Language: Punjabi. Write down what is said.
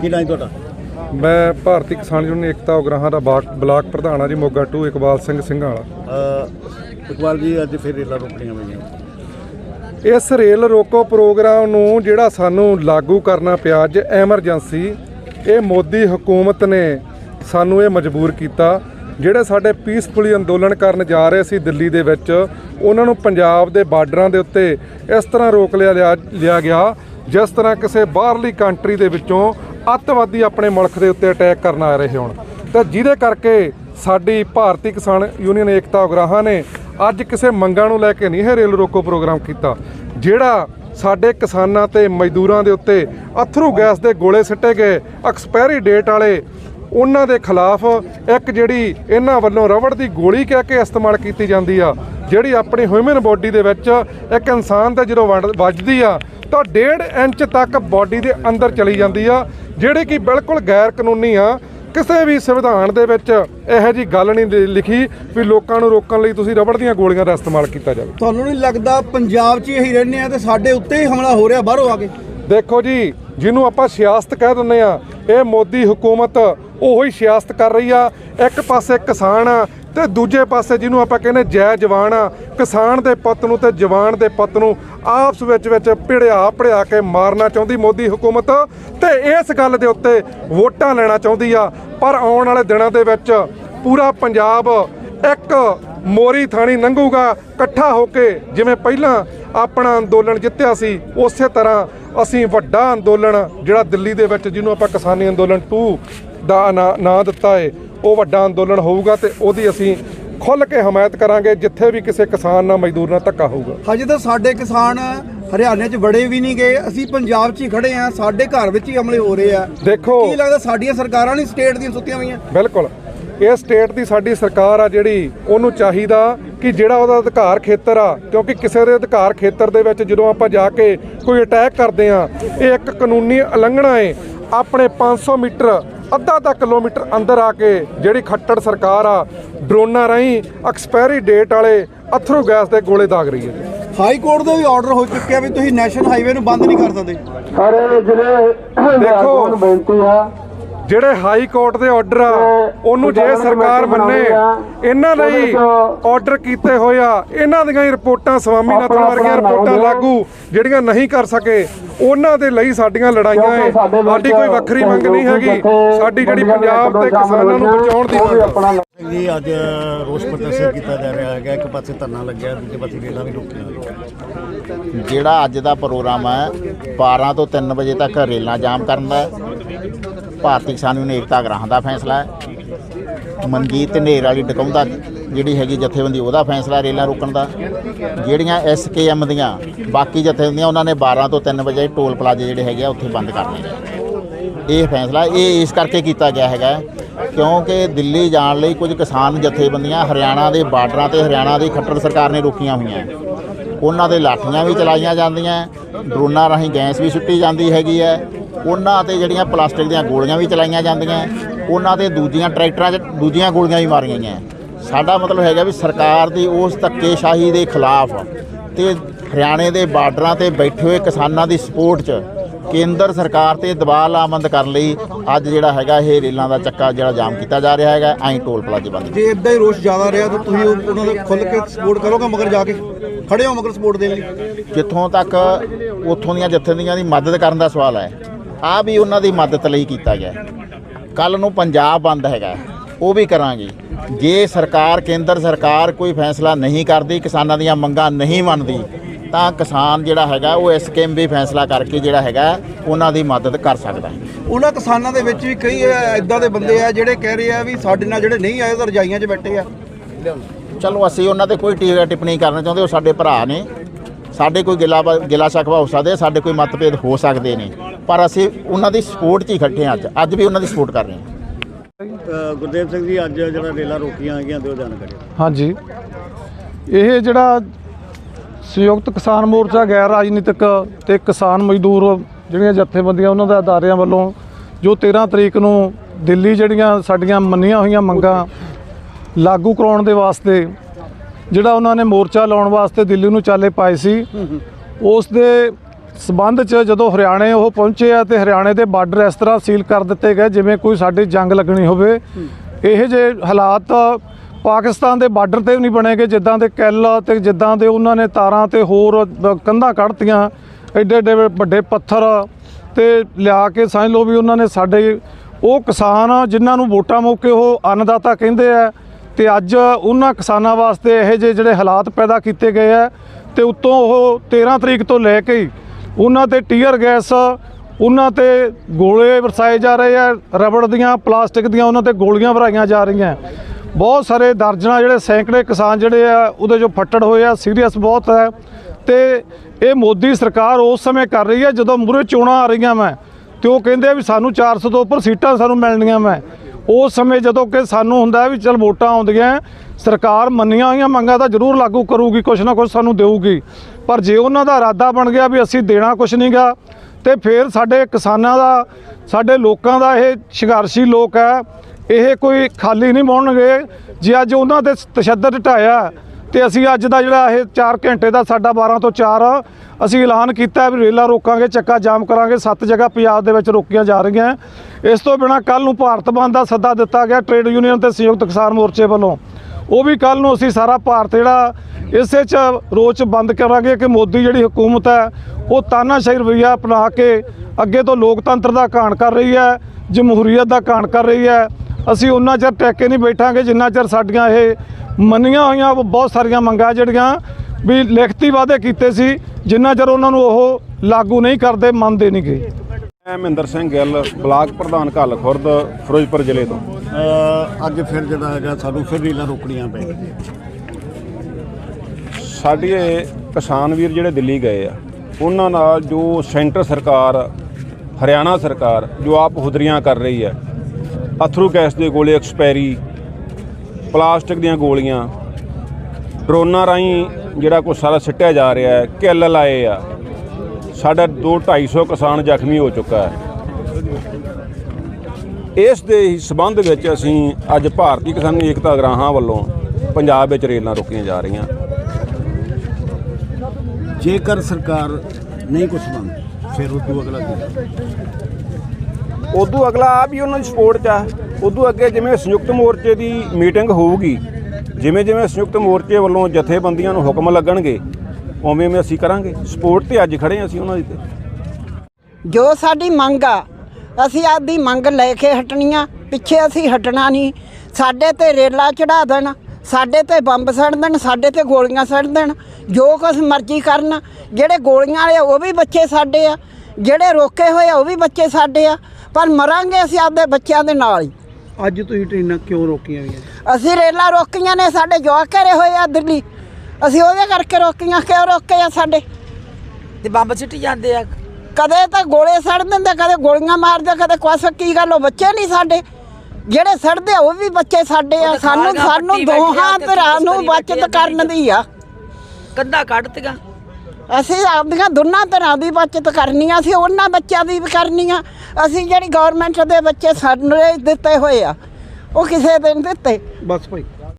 ਕੀ ਨਾਂ ਜੀ ਤੁਹਾਡਾ? ਮੈਂ ਭਾਰਤੀ ਕਿਸਾਨ ਯੂਨੀਅਨ ਏਕਤਾ ਉਗਰਾਹਾਂ ਦਾ ਬਾਕ- ਬਲਾਕ ਪ੍ਰਧਾਨ ਆ ਜੀ ਮੋਗਾ 2 ਇਕਬਾਲ ਸਿੰਘ ਸਿੰਘਾਂ ਵਾਲਾ ਅਹ ਇਕਬਾਲ ਜੀ ਅੱਜ ਫਿਰ ਰੇਲਾਂ ਰੋਕਣੀਆਂ ਪਈਆਂ। ਇਸ ਰੇਲ ਰੋਕੋ ਪ੍ਰੋਗਰਾਮ ਨੂੰ ਜਿਹੜਾ ਸਾਨੂੰ ਲਾਗੂ ਕਰਨਾ ਪਿਆ ਅੱਜ ਐਮਰਜੈਂਸੀ ਇਹ ਮੋਦੀ ਹਕੂਮਤ ਨੇ ਸਾਨੂੰ ਇਹ ਮਜਬੂਰ ਕੀਤਾ। ਜਿਹੜੇ ਸਾਡੇ ਪੀਸਫੁਲੀ ਅੰਦੋਲਨ ਕਰਨ ਜਾ ਰਹੇ ਸੀ ਦਿੱਲੀ ਦੇ ਵਿੱਚ, ਉਹਨਾਂ ਨੂੰ ਪੰਜਾਬ ਦੇ ਬਾਰਡਰਾਂ ਦੇ ਉੱਤੇ ਇਸ ਤਰ੍ਹਾਂ ਰੋਕ ਲਿਆ ਲਿਆ- ਲਿਆ ਗਿਆ, ਜਿਸ ਤਰ੍ਹਾਂ ਕਿਸੇ ਬਾਹਰਲੀ ਕੰਟਰੀ ਦੇ ਵਿੱਚੋਂ ਅੱਤਵਾਦੀ ਆਪਣੇ ਮੁਲਕ ਦੇ ਉੱਤੇ ਅਟੈਕ ਕਰਨ ਆ ਰਹੇ ਹੋਣ। ਤਾਂ ਜਿਹਦੇ ਕਰਕੇ ਸਾਡੀ ਭਾਰਤੀ ਕਿਸਾਨ ਯੂਨੀਅਨ ਏਕਤਾ ਉਗਰਾਹਾਂ ਨੇ ਅੱਜ ਕਿਸੇ ਮੰਗਾਂ ਨੂੰ ਲੈ ਕੇ ਨਹੀਂ ਇਹ ਰੇਲ ਰੋਕੋ ਪ੍ਰੋਗਰਾਮ ਕੀਤਾ, ਜਿਹੜਾ ਸਾਡੇ ਕਿਸਾਨਾਂ ਤੇ ਮਜ਼ਦੂਰਾਂ ਦੇ ਉੱਤੇ ਅਥਰੂ ਗੈਸ ਦੇ ਗੋਲੇ ਸਿੱਟੇ ਗਏ ਐਕਸਪਾਇਰੀ ਡੇਟ ਵਾਲੇ ਉਹਨਾਂ ਦੇ ਖਿਲਾਫ ਇੱਕ ਜਿਹੜੀ ਇਹਨਾਂ ਵੱਲੋਂ ਰਬੜ ਦੀ ਗੋਲੀ ਕਹਿ ਕੇ ਇਸਤੇਮਾਲ ਕੀਤੀ ਜਾਂਦੀ ਆ ਜਿਹੜੀ ਆਪਣੀ ਹਿਊਮਨ ਬੋਡੀ ਦੇ ਵਿੱਚ ਇੱਕ ਇਨਸਾਨ ਤੇ ਜਦੋਂ ਵੱਜਦੀ ਆ ਤਾਂ 1.5 ਇੰਚ ਤੱਕ ਬਾਡੀ ਦੇ ਅੰਦਰ ਚਲੀ ਜਾਂਦੀ ਆ ਜਿਹੜੀ ਕਿ ਬਿਲਕੁਲ ਗੈਰ ਕਾਨੂੰਨੀ ਆ। ਕਿਸੇ ਵੀ ਸੰਵਿਧਾਨ ਦੇ ਵਿੱਚ ਇਹੋ ਜੀ ਗੱਲ ਨਹੀਂ ਦੇ- ਲਿਖੀ ਵੀ ਲੋਕਾਂ ਨੂੰ ਰੋਕਣ ਲਈ ਤੁਸੀਂ ਰਬੜ ਦੀਆਂ ਗੋਲੀਆਂ ਦਾ ਇਸਤੇਮਾਲ ਕੀਤਾ ਜਾਵੇ। ਤੁਹਾਨੂੰ ਨਹੀਂ ਲੱਗਦਾ ਪੰਜਾਬ 'ਚ ਹੀ ਇਹੀ ਰਹਿੰਦੇ ਆ ਤੇ ਸਾਡੇ ਉੱਤੇ ਹੀ ਹਮਲਾ ਹੋ ਰਿਹਾ ਬਾਹਰੋਂ ਆ ਕੇ? ਦੇਖੋ ਜੀ ਜਿਹਨੂੰ ਆਪਾਂ ਸਿਆਸਤ ਕਹਿ ਦਿੰਦੇ ਆ ਇਹ ਮੋਦੀ ਹਕੂਮਤ ਉਹੀ ਸਿਆਸਤ ਕਰ ਰਹੀ ਆ। ਇੱਕ ਪਾਸੇ ਕਿਸਾਨ ਆ ਤੇ ਦੂਜੇ ਪਾਸੇ ਜਿਹਨੂੰ ਆਪਾਂ ਕਹਿੰਦੇ ਜੈ ਜਵਾਨ ਆ, ਕਿਸਾਨ ਦੇ ਪੁੱਤ ਨੂੰ ਤੇ ਜਵਾਨ ਦੇ ਪੁੱਤ ਨੂੰ ਆਪਸ ਵਿੱਚ ਵਿੱਚ ਭਿੜਿਆ ਭੜਿਆ ਕੇ ਮਾਰਨਾ ਚਾਹੁੰਦੀ ਮੋਦੀ ਹਕੂਮਤ ਤੇ ਇਸ ਗੱਲ ਦੇ ਉੱਤੇ ਵੋਟਾਂ ਲੈਣਾ ਚਾਹੁੰਦੀ ਆ। ਪਰ ਆਉਣ ਵਾਲੇ ਦਿਨਾਂ ਦੇ ਵਿੱਚ ਪੂਰਾ ਪੰਜਾਬ ਇੱਕ ਮੋਰੀ ਥਾਣੀ ਲੰਘੂਗਾ ਇਕੱਠਾ ਹੋ ਕੇ ਜਿਵੇਂ ਪਹਿਲਾਂ ਆਪਣਾ ਅੰਦੋਲਨ ਜਿੱਤਿਆ ਸੀ ਉਸੇ ਤਰ੍ਹਾਂ ਅਸੀਂ ਵੱਡਾ ਅੰਦੋਲਨ ਜਿਹੜਾ ਦਿੱਲੀ ਦੇ ਵਿੱਚ ਜਿਹਨੂੰ ਆਪਾਂ ਕਿਸਾਨੀ ਅੰਦੋਲਨ 2 ਦਾ ਨਾਂ ਦਿੱਤਾ ਏ ਉਹ ਵੱਡਾ ਅੰਦੋਲਨ ਹੋਊਗਾ ਤੇ ਉਹਦੀ ਅਸੀਂ ਖੁੱਲ ਕੇ ਹਮਾਇਤ ਕਰਾਂਗੇ ਜਿੱਥੇ ਵੀ ਕਿਸੇ ਕਿਸਾਨ ਨਾਲ ਮਜ਼ਦੂਰ ਨਾਲ ਧੱਕਾ ਹੋਊਗਾ। ਹਜੇ ਤਾਂ ਸਾਡੇ ਕਿਸਾਨ ਹਰਿਆਣੇ 'ਚ ਵੜੇ ਵੀ ਨਹੀਂ ਗਏ ਅਸੀਂ ਪੰਜਾਬ 'ਚ ਹੀ ਖੜੇ ਆ ਸਾਡੇ ਘਰ ਵਿੱਚ ਹੀ ਹਮਲੇ ਹੋ ਰਹੇ ਆ। ਦੇਖੋ। ਕੀ ਲੱਗਦਾ ਸਾਡੀਆਂ ਸਰਕਾਰਾਂ ਨਹੀਂ ਸਟੇਟ ਦੀਆਂ ਸੁੱਤੀਆਂ ਹੋਈਆਂ ਬਿਲਕੁਲ। ਇਹ ਸਟੇਟ ਦੀ ਸਾਡੀ ਸਰਕਾਰ ਆ ਜਿਹੜੀ ਉਹਨੂੰ ਚਾਹੀਦਾ ਕਿ ਜਿਹੜਾ ਉਹਦਾ ਅਧਿਕਾਰ ਖੇਤਰ ਆ ਕਿਉਂਕਿ ਕਿਸੇ ਦੇ ਅਧਿਕਾਰ ਖੇਤਰ ਦੇ ਵਿੱਚ ਜਦੋਂ ਆਪਾਂ ਜਾ ਕੇ ਕੋਈ ਅਟੈਕ ਕਰਦੇ ਆ ਇਹ ਇੱਕ ਕਾਨੂੰਨੀ ਉਲੰਘਣਾ ਹੈ ਆਪਣੇ 500 ਮੀਟਰ ਅੱਧਾ ਅੱਧਾ ਕਿਲੋਮੀਟਰ ਅੰਦਰ ਆ ਕੇ ਜਿਹੜੀ ਖੱਟੜ ਸਰਕਾਰ ਆ ਡਰੋਨਾਂ ਰਾਹੀਂ ਐਕਸਪਾਇਰੀ ਡੇਟ ਵਾਲੇ ਅਥਰੂ ਗੈਸ ਦੇ ਗੋਲੇ ਦਾਗ ਰਹੀ ਹੈ ਹਾਈ ਕੋਰਟ ਦਾ ਵੀ ਆਰਡਰ ਹੋ ਚੁੱਕਿਆ ਵੀ ਤੁਸੀਂ ਨੈਸ਼ਨਲ ਹਾਈਵੇ ਨੂੰ ਬੰਦ ਨਹੀਂ ਕਰ ਸਕਦੇ ਸਾਰੇ ਜ਼ਿਲ੍ਹੇ ਦੇਖੋ। ਬੇਨਤੀ ਆ ਜਿਹੜੇ ਹਾਈ ਕੋਰਟ ਦੇ ਆਰਡਰ ਆ ਉਹਨੂੰ ਜੇ ਸਰਕਾਰ ਮੰਨੇ ਇਹਨਾਂ ਲਈ ਆਰਡਰ ਕੀਤੇ ਹੋਏ ਆ। ਇਹਨਾਂ ਦੀਆਂ ਹੀ ਰਿਪੋਰਟਾਂ ਸਵਾਮੀਨਾਥਨ ਵਰਗੀਆਂ ਰਿਪੋਰਟਾਂ ਲਾਗੂ ਜਿਹੜੀਆਂ ਨਹੀਂ ਕਰ ਸਕੇ ਉਹਨਾਂ ਦੇ ਲਈ ਸਾਡੀਆਂ ਲੜਾਈਆਂ ਏ ਸਾਡੀ ਕੋਈ ਵੱਖਰੀ ਮੰਗ ਨਹੀਂ ਹੈਗੀ। ਸਾਡੀ ਜਿਹੜੀ ਪੰਜਾਬ ਤੇ ਕਿਸਾਨਾਂ ਨੂੰ ਬਚਾਉਣ ਦੀ ਮੰਗ ਜੀ ਅੱਜ ਰੋਸ ਪ੍ਰਦਰਸ਼ਨ ਕੀਤਾ ਜਾ ਰਿਹਾ ਹੈਗਾ। ਇੱਕ ਪਾਸੇ ਧਰਨਾ ਲੱਗਿਆ ਦੂਜੇ ਪਾਸੇ ਰੇਲਾਂ ਵੀ ਰੋਕੀਆਂ ਜਿਹੜਾ ਅੱਜ ਦਾ ਪ੍ਰੋਗਰਾਮ ਹੈ 12 ਤੋਂ 3 ਵਜੇ ਤੱਕ ਰੇਲਾਂ ਜਾਮ ਕਰਨ ਦਾ ਹੈ। ਭਾਰਤੀ ਕਿਸਾਨ ਯੂਨੀਅਨ ਏਕਤਾ ਗ੍ਰਾਹਾਂ ਦਾ ਫੈਸਲਾ ਹੈ। ਮਨਜੀਤ ਢਨੇਰ ਵਾਲੀ ਡਕਾਉਂਦਾ ਜਿਹੜੀ ਹੈਗੀ ਜਥੇਬੰਦੀ, ਉਹਦਾ ਫੈਸਲਾ ਰੇਲਾਂ ਰੋਕਣ ਦਾ। ਜਿਹੜੀਆਂ ਐਸਕੇਐਮ ਦੀਆਂ ਬਾਕੀ ਜਥੇਬੰਦੀਆਂ, ਉਹਨਾਂ ਨੇ 12 ਤੋਂ 3 ਵਜੇ ਟੋਲ ਪਲਾਜ਼ੇ ਜਿਹੜੇ ਹੈਗੇ ਆ, ਉੱਥੇ ਬੰਦ ਕਰਨੇ ਨੇ ਇਹ ਫੈਸਲਾ ਇਹ ਇਸ ਕਰਕੇ ਕੀਤਾ ਗਿਆ ਹੈਗਾ ਕਿਉਂਕਿ ਦਿੱਲੀ ਜਾਣ ਲਈ ਕੁਝ ਕਿਸਾਨ ਜਥੇਬੰਦੀਆਂ ਹਰਿਆਣਾ ਦੇ ਬਾਰਡਰਾਂ ਤੇ, ਹਰਿਆਣਾ ਦੀ ਖੱਟਰ ਸਰਕਾਰ ਨੇ ਰੋਕੀਆਂ ਹੋਈਆਂ ਉਹਨਾਂ ਦੇ ਲਾਠੀਆਂ ਵੀ ਚਲਾਈਆਂ ਜਾਂਦੀਆਂ ਡਰੋਨਾਂ ਰਾਹੀਂ ਗੈਸ ਵੀ ਸੁੱਟੀ ਜਾਂਦੀ ਹੈਗੀ ਹੈ। ਉਹਨਾਂ ਤੇ ਜਿਹੜੀਆਂ ਪਲਾਸਟਿਕ ਦੀਆਂ ਗੋਲੀਆਂ ਵੀ ਚਲਾਈਆਂ ਜਾਂਦੀਆਂ ਉਹਨਾਂ ਤੇ ਦੂਜੀਆਂ ਟਰੈਕਟਰਾਂ 'ਚ ਦੂਜੀਆਂ ਗੋਲੀਆਂ ਵੀ ਮਾਰੀਆਂ ਗਈਆਂ। ਸਾਡਾ ਮਤਲਬ ਹੈਗਾ ਵੀ ਸਰਕਾਰ ਦੀ ਉਸ ਧੱਕੇਸ਼ਾਹੀ ਦੇ ਖਿਲਾਫ ਤੇ ਹਰਿਆਣੇ ਦੇ ਬਾਰਡਰਾਂ ਤੇ ਬੈਠੇ ਹੋਏ ਕਿਸਾਨਾਂ ਦੀ ਸਪੋਰਟ 'ਚ ਕੇਂਦਰ ਸਰਕਾਰ ਤੇ ਦਬਾਅ ਲਾਮੰਦ ਕਰਨ ਲਈ ਅੱਜ ਜਿਹੜਾ ਹੈਗਾ ਇਹ ਰੇਲਾਂ ਦਾ ਚੱਕਾ ਜਿਹੜਾ ਜਾਮ ਕੀਤਾ ਜਾ ਰਿਹਾ ਹੈਗਾ ਐਂ ਟੋਲ ਪਲਾਜ਼ੇ ਬੰਦ ਜੇ ਇਦਾਂ ਹੀ ਰੋਸ਼ ਜ਼ਿਆਦਾ ਰਿਹਾ ਤਾਂ ਤੁਸੀਂ ਉਹ- ਉਹਨਾਂ ਦਾ ਖੁੱਲ ਕੇ ਸਪੋਰਟ ਕਰੋਗੇ ਮਗਰ ਜਾ ਕੇ? ਖੜੇ ਹੋ ਮਗਰ ਸਪੋਰਟ ਦੇਣ ਲਈ? ਜਿੱਥੋਂ ਤੱਕ ਉੱਥੋਂ ਦੀਆਂ ਜਥੇਬੰਦੀਆਂ ਦੀ ਮਦਦ ਕਰਨ ਦਾ ਸਵਾਲ ਹੈ ਆ ਵੀ ਉਹਨਾਂ ਦੀ ਮਦਦ ਲਈ ਕੀਤਾ ਗਿਆ। ਕੱਲ ਨੂੰ ਪੰਜਾਬ ਬੰਦ ਹੈਗਾ। ਉਹ ਵੀ ਕਰਾਂਗੇ। ਜੇ ਸਰਕਾਰ ਕੇਂਦਰ ਸਰਕਾਰ ਕੋਈ ਫੈਸਲਾ ਨਹੀਂ ਕਰਦੀ ਕਿਸਾਨਾਂ ਦੀਆਂ ਮੰਗਾਂ ਨਹੀਂ ਮੰਨਦੀ ਤਾਂ ਕਿਸਾਨ ਜਿਹੜਾ ਹੈਗਾ ਉਹ ਇਸ ਸਕੀਮ ਵੀ ਫੈਸਲਾ ਕਰਕੇ ਜਿਹੜਾ ਹੈਗਾ ਉਹਨਾਂ ਦੀ ਮਦਦ ਕਰ ਸਕਦਾ ਹੈ। ਉਹਨਾਂ ਕਿਸਾਨਾਂ ਦੇ ਵਿੱਚ ਵੀ ਕਈ ਇਦਾਂ ਦੇ ਬੰਦੇ ਆ ਜਿਹੜੇ ਕਹਿ ਰਹੇ ਆ ਵੀ ਸਾਡੇ ਨਾਲ ਜਿਹੜੇ ਨਹੀਂ ਆਏ ਉਹ ਰਜਾਈਆਂ 'ਚ ਬੈਠੇ ਆ। ਚਲੋ ਅਸੀਂ ਉਹਨਾਂ ਤੇ ਕੋਈ ਟਿੱਪਣੀ ਕਰਨਾ ਚਾਹੁੰਦੇ ਉਹ ਸਾਡੇ ਭਰਾ ਨੇ। ਸਾਡੇ ਕੋਈ ਗਿਲਾ ਗਿਲਾ ਸ਼ਕਵਾ ਹੋ ਸਕਦੇ ਸਾਡੇ ਕੋਈ ਮਤਭੇਦ ਹੋ ਸਕਦੇ ਨੇ। ਪਰ ਅਸੀਂ ਉਹਨਾਂ ਦੀ ਸਪੋਰਟ 'ਚ ਹੀ ਖੱਟੇ ਹਾਂ ਅੱਜ। ਅੱਜ ਵੀ ਉਹਨਾਂ ਦੀ ਸਪੋਰਟ ਕਰ ਰਹੇ ਹਾਂ। ਗੁਰਦੇਵ ਸਿੰਘ ਜੀ ਅੱਜ ਜਿਹੜਾ ਰੇਲਾਂ ਰੋਕੀਆਂ ਗਈਆਂ ਦਿਓ ਜਾਣਕਾਰੀ। ਹਾਂਜੀ। ਇਹ ਜਿਹੜਾ ਸੰਯੁਕਤ ਕਿਸਾਨ ਮੋਰਚਾ ਗੈਰ ਰਾਜਨੀਤਿਕ ਤੇ ਕਿਸਾਨ ਮਜ਼ਦੂਰ ਜਿਹੜੀਆਂ ਜਥੇਬੰਦੀਆਂ ਉਹਨਾਂ ਦੇ ਅਦਾਰਿਆਂ ਵੱਲੋਂ ਜੋ 13 ਤਰੀਕ ਨੂੰ ਦਿੱਲੀ ਜਿਹੜੀਆਂ ਸਾਡੀਆਂ ਮੰਨੀਆਂ ਹੋਈਆਂ ਮੰਗਾਂ ਲਾਗੂ ਕਰਾਉਣ ਦੇ ਵਾਸਤੇ ਜਿਹੜਾ ਉਹਨਾਂ ਨੇ ਮੋਰਚਾ ਲਾਉਣ ਵਾਸਤੇ ਦਿੱਲੀ ਨੂੰ ਚਾਲੇ ਪਾਏ ਸੀ ਉਸ ਦੇ ਸਬੰਧ 'ਚ ਜਦੋਂ ਹਰਿਆਣੇ ਉਹ ਪਹੁੰਚੇ ਆ ਤੇ ਹਰਿਆਣੇ ਦੇ ਬਾਰਡਰ ਇਸ ਤਰ੍ਹਾਂ ਸੀਲ ਕਰ ਦਿੱਤੇ ਗਏ ਜਿਵੇਂ ਕੋਈ ਸਾਡੀ ਜੰਗ ਲੱਗਣੀ ਹੋਵੇ। ਇਹ ਜੇ ਹਾਲਾਤ ਪਾਕਿਸਤਾਨ ਦੇ ਬਾਰਡਰ ਤੇ ਵੀ ਨਹੀਂ ਬਣੇਗੇ ਜਿੱਦਾਂ ਦੇ ਕਿੱਲ ਤੇ ਜਿੱਦਾਂ ਦੇ ਉਹਨਾਂ ਨੇ ਤਾਰਾਂ ਤੇ ਹੋਰ ਕੰਧਾਂ ਕੱਢਤੀਆਂ ਐਡੇ ਐਡੇ ਵੱਡੇ ਪੱਥਰ ਤੇ ਲਿਆ ਕੇ ਸਮਝ ਲਓ ਵੀ ਉਹਨਾਂ ਨੇ ਸਾਡੇ ਉਹ ਕਿਸਾਨ ਜਿਨ੍ਹਾਂ ਨੂੰ ਵੋਟਾਂ ਮੌਕੇ ਉਹ ਅੰਨਦਾਤਾ ਕਹਿੰਦੇ ਆ ਤੇ ਅੱਜ ਉਹਨਾਂ ਕਿਸਾਨਾਂ ਵਾਸਤੇ ਇਹ ਜਿਹੇ ਜਿਹੜੇ ਹਾਲਾਤ ਪੈਦਾ ਕੀਤੇ ਗਏ ਆ ਤੇ ਉੱਤੋਂ ਉਹ 13 ਤਰੀਕ ਤੋਂ ਲੈ ਕੇ ਹੀ ਉਹਨਾਂ ਤੇ ਟੀਅਰ ਗੈਸ, ਉਹਨਾਂ ਤੇ ਗੋਲੇ ਵਰਸਾਏ ਜਾ ਰਹੇ ਆ, ਰਬੜ ਦੀਆਂ, ਪਲਾਸਟਿਕ ਦੀਆਂ ਉਹਨਾਂ ਤੇ ਗੋਲੀਆਂ ਵਰਾਈਆਂ ਜਾ ਰਹੀਆਂ। ਬਹੁਤ ਸਾਰੇ ਦਰਜਨਾਂ ਜਿਹੜੇ ਸੈਂਕੜੇ ਕਿਸਾਨ ਜਿਹੜੇ ਆ, ਉਹਦੇ ਜੋ ਫੱਟੜ ਹੋਏ ਆ, ਸੀਰੀਅਸ ਬਹੁਤ ਹੈ ਤੇ ਇਹ ਮੋਦੀ ਸਰਕਾਰ ਉਸ ਸਮੇਂ ਕਰ ਰਹੀ ਹੈ ਜਦੋਂ ਮੂਹਰੇ ਚੋਣਾਂ ਆ ਰਹੀਆਂ ਮੈਂ ਤੇ ਉਹ ਕਹਿੰਦੇ ਵੀ ਸਾਨੂੰ 400 ਤੋਂ ਉੱਪਰ ਸੀਟਾਂ ਸਾਨੂੰ ਮਿਲਣੀਆਂ ਮੈਂ ਉਸ ਸਮੇਂ ਜਦੋਂ ਕਿ ਸਾਨੂੰ ਹੁੰਦਾ ਵੀ ਚਲ ਵੋਟਾਂ ਆਉਂਦੀਆਂ, ਸਰਕਾਰ ਮੰਨੀਆਂ ਹੋਈਆਂ ਮੰਗਾਂ ਤਾਂ ਜ਼ਰੂਰ ਲਾਗੂ ਕਰੂਗੀ, ਕੁਛ ਨਾ ਕੁਛ ਸਾਨੂੰ ਦੇਊਗੀ। ਪਰ ਜੇ ਉਹਨਾਂ ਦਾ ਇਰਾਦਾ ਬਣ ਗਿਆ ਵੀ ਅਸੀਂ ਦੇਣਾ ਕੁਛ ਨਹੀਂਗਾ, ਤੇ ਫਿਰ ਸਾਡੇ ਕਿਸਾਨਾਂ ਦਾ, ਸਾਡੇ ਲੋਕਾਂ ਦਾ ਇਹ ਸੰਘਰਸ਼ੀ ਲੋਕ ਹੈ, ਇਹ ਕੋਈ ਖਾਲੀ ਨਹੀਂ ਮੋੜਨਗੇ ਜੇ ਅੱਜ ਉਹਨਾਂ ਤੇ ਤਸ਼ੱਦਦ ਢਾਇਆ ਤੇ ਅਸੀਂ ਅੱਜ ਦਾ ਜਿਹੜਾ ਇਹ 4 ਘੰਟੇ ਦਾ ਸਾਡਾ 12 ਤੋਂ 4 ਅਸੀਂ ਐਲਾਨ ਕੀਤਾ ਵੀ ਰੇਲਾਂ ਰੋਕਾਂਗੇ, ਚੱਕਾ ਜਾਮ ਕਰਾਂਗੇ, ਸੱਤ ਜਗ੍ਹਾ ਪੰਜਾਬ ਦੇ ਵਿੱਚ ਰੋਕੀਆਂ ਜਾ ਰਹੀਆਂ। ਇਸ ਤੋਂ ਬਿਨਾ ਕੱਲ ਨੂੰ ਭਾਰਤ ਬੰਦ ਦਾ ਸੱਦਾ ਦਿੱਤਾ ਗਿਆ ਟ੍ਰੇਡ ਯੂਨੀਅਨ ਤੇ ਸੰਯੁਕਤ ਕਿਸਾਨ ਮੋਰਚੇ ਵੱਲੋਂ। ਉਹ ਵੀ ਕੱਲ ਨੂੰ ਅਸੀਂ ਸਾਰਾ ਭਾਰਤ ਜਿਹੜਾ ਇਸੇ ਚ ਰੋਚ ਬੰਦ ਕਰਾਂਗੇ ਕਿ ਮੋਦੀ ਜਿਹੜੀ ਹਕੂਮਤ ਹੈ, ਉਹ ਤਾਨਾਸ਼ਾਹੀ ਰਵੱਈਆ ਅਪਣਾ ਕੇ ਅੱਗੇ ਤੋਂ ਲੋਕਤੰਤਰ ਦਾ ਘਾਣ ਕਰ ਰਹੀ ਹੈ, ਜਮਹੂਰੀਅਤ ਦਾ ਘਾਣ ਕਰ ਰਹੀ ਹੈ। ਅਸੀਂ ਉਹਨਾਂ ਚਿਰ ਟੈਕੇ ਨਹੀਂ ਬੈਠਾਂਗੇ ਜਿੰਨਾ ਚਿਰ ਸਾਡੀਆਂ ਇਹ ਮੰਨੀਆਂ ਹੋਈਆਂ ਬਹੁਤ ਸਾਰੀਆਂ ਮੰਗਾਂ ਜਿਹੜੀਆਂ ਵੀ ਲਿਖਤੀ ਵਾਅਦੇ ਕੀਤੇ ਸੀ ਜਿੰਨਾ ਚਿਰ ਉਹਨਾਂ ਨੂੰ ਉਹ ਲਾਗੂ ਨਹੀਂ ਕਰਦੇ ਮੰਨਦੇ ਨਹੀਂ ਗਏ। ਮੈਂ ਮਹਿੰਦਰ ਸਿੰਘ ਗਿੱਲ ਬਲਾਕ ਪ੍ਰਧਾਨ ਘੱਲ ਖੁਰਦ ਫਿਰੋਜ਼ਪੁਰ ਜ਼ਿਲ੍ਹੇ ਤੋਂ। ਅ, ਅੱਜ ਫਿਰ ਜਿਹੜਾ ਹੈਗਾ ਸਾਨੂੰ ਫਿਰ ਰੇਲਾਂ ਰੋਕਣੀਆਂ ਪਈਆਂ ਸਾਡੀ ਕਿਸਾਨ ਵੀਰ ਜਿਹੜੇ ਦਿੱਲੀ ਗਏ ਆ ਉਹਨਾਂ ਨਾਲ ਜੋ ਸੈਂਟਰ ਸਰਕਾਰ ਹਰਿਆਣਾ ਸਰਕਾਰ ਜੋ ਆਪ ਹੁਦਰੀਆਂ ਕਰ ਰਹੀ ਹੈ ਅਥਰੂ ਗੈਸ ਦੇ ਗੋਲੇ ਐਕਸਪਾਇਰੀ ਪਲਾਸਟਿਕ ਦੀਆਂ ਗੋਲੀਆਂ, ਡਰੋਨਾਂ ਰਾਹੀਂ ਜਿਹੜਾ ਕੁਛ ਸਾਰਾ ਸਿੱਟਿਆ ਜਾ ਰਿਹਾ ਹੈ, ਕਿੱਲ ਲਾਏ ਆ। ਸਾਡਾ 2 250 ਕਿਸਾਨ ਜ਼ਖਮੀ ਹੋ ਚੁੱਕਾ ਹੈ। ਇਸ ਦੇ ਹੀ ਸਬੰਧ ਵਿੱਚ ਅਸੀਂ ਅੱਜ ਭਾਰਤੀ ਕਿਸਾਨ ਏਕਤਾ ਗਰਾਹਾਂ ਵੱਲੋਂ ਪੰਜਾਬ ਵਿੱਚ ਰੇਲਾਂ ਰੋਕੀਆਂ ਜਾ ਰਹੀਆਂ। ਜੇਕਰ ਸਰਕਾਰ ਨਹੀਂ ਕੁਝ ਮੰਗਦੀ ਫਿਰ ਉਦੋਂ ਅਗਲਾ ਕੀ ਉਦੋਂ ਅਗਲਾ ਆ ਵੀ ਉਹਨਾਂ ਦੀ ਸਪੋਰਟ 'ਚ ਆ। ਉਦੋਂ ਅੱਗੇ ਜਿਵੇਂ ਸੰਯੁਕਤ ਮੋਰਚੇ ਦੀ ਮੀਟਿੰਗ ਹੋਊਗੀ ਜਿਵੇਂ ਜਿਵੇਂ ਸੰਯੁਕਤ ਮੋਰਚੇ ਵੱਲੋਂ ਜਥੇਬੰਦੀਆਂ ਨੂੰ ਹੁਕਮ ਲੱਗਣਗੇ ਉਵੇਂ ਉਵੇਂ ਅਸੀਂ ਕਰਾਂਗੇ। ਸਪੋਰਟ ਤੇ ਅੱਜ ਖੜੇ ਅਸੀਂ ਉਹਨਾਂ ਦੀ ਤੇ। ਜੋ ਸਾਡੀ ਮੰਗ ਆ ਅਸੀਂ ਆਪਦੀ ਮੰਗ ਲੈ ਕੇ ਹਟਣੀਆਂ ਪਿੱਛੇ ਅਸੀਂ ਹਟਣਾ ਨਹੀਂ। ਸਾਡੇ ਤੇ ਰੇਲਾ ਚੜਾ ਦੇਣ ਸਾਡੇ ਤੇ ਬੰਬ ਸੜ ਦੇਣ ਸਾਡੇ ਤੇ ਗੋਲੀਆਂ ਸੜ ਦੇਣ ਜੋ ਕੁਛ ਮਰਜ਼ੀ ਕਰਨ। ਜਿਹੜੇ ਗੋਲੀਆਂ ਵਾਲੇ ਆ, ਉਹ ਵੀ ਬੱਚੇ ਸਾਡੇ ਆ। ਜਿਹੜੇ ਰੋਕੇ ਹੋਏ ਆ ਉਹ ਵੀ ਬੱਚੇ ਸਾਡੇ ਆ। ਪਰ ਮਰਾਂਗੇ ਅਸੀਂ ਆਪਦੇ ਬੱਚਿਆਂ ਦੇ ਨਾਲ ਹੀ। ਅੱਜ ਤੁਸੀਂ ਟ੍ਰੇਨਾਂ ਕਿਉਂ ਰੋਕੀਆਂ ਗਈਆਂ ਅਸੀਂ ਰੇਲਾਂ ਰੋਕੀਆਂ ਨੇ ਸਾਡੇ ਜਵਾਕ ਘਰੇ ਹੋਏ ਆ ਦਿੱਲੀ ਅਸੀਂ ਉਹਦੇ ਕਰਕੇ ਰੋਕੀਆਂ ਕਿਉਂ ਰੋਕੇ ਆ ਸਾਡੇ? ਤੇ ਬੰਬ ਸਿੱਟੀ ਜਾਂਦੇ ਆ। ਕਦੇ ਤਾਂ ਗੋਲੇ ਸੜ ਦਿੰਦੇ ਕਦੇ ਗੋਲੀਆਂ ਮਾਰਦੇ ਕਦੇ ਕੁਛ। ਕੀ ਗੱਲ ਉਹ ਬੱਚੇ ਨਹੀਂ ਸਾਡੇ। ਜਿਹੜੇ ਸੜਦੇ ਆ, ਉਹ ਵੀ ਬੱਚੇ ਸਾਡੇ ਆ। ਤਾਂ ਸਾਨੂੰ ਸਾਨੂੰ ਪੱਟੀ ਬੈਠੇ ਆ ਦੋਹਾਂ ਤੇ ਧਿਰਾਂ ਨੂੰ ਬੈਠੇ ਬਚਤ ਆ ਕਰਨ ਦੀ ਆ। ਕੰਧਾ ਕੱਢਤੀਆਂ। ਅਸੀਂ ਆਪਦੀਆਂ ਦੋਨਾਂ ਤਰ੍ਹਾਂ ਦੀ ਬਚਤ ਕਰਨੀ ਆ, ਅਸੀਂ ਉਹਨਾਂ ਬੱਚਿਆਂ ਦੀ ਵੀ ਕਰਨੀ ਆ। ਅਸੀਂ ਜਿਹੜੀ ਗਵਰਨਮੈਂਟ ਦੇ ਬੱਚੇ ਸਾਨੂੰ ਦਿੱਤੇ ਹੋਏ ਆ, ਉਹ ਕਿਸੇ ਦਿਨ ਦਿੱਤੇ। ਬਸ ਭਾਈ।